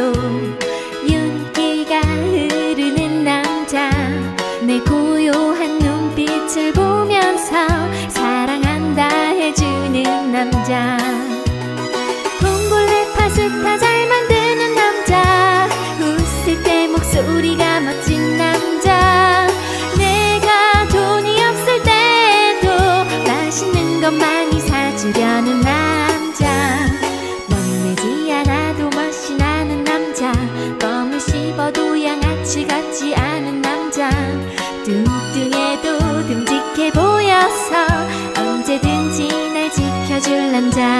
또 윤기가 흐르는 남자. 내 고요한 눈빛을 보면서 사랑한다 해주는 남자. 봉골레 파스타 잘 만드는 남자. 웃을 때 목소리가 멋진 남자. 내가 돈이 없을 때도 맛있는 것 많이 사주려는 남자. 지켜줄 남자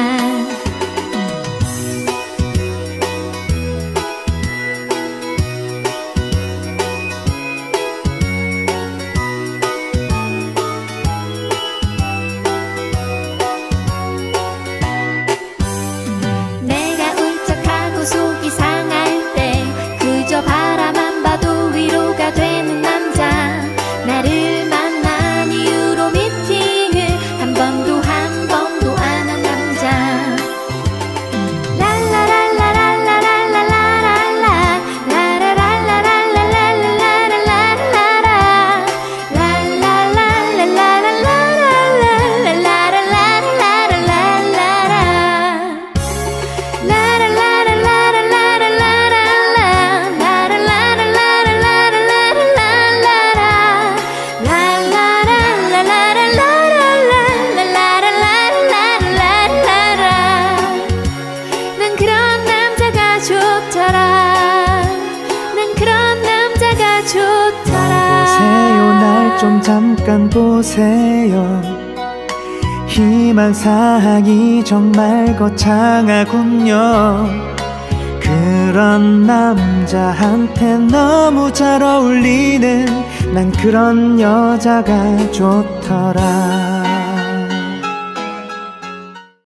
그런 남자가 좋더라. 보세요 날 좀 잠깐 보세요. 희망사항이 정말 거창하군요. 그런 남자한테 너무 잘 어울리는 난 그런 여자가 좋더라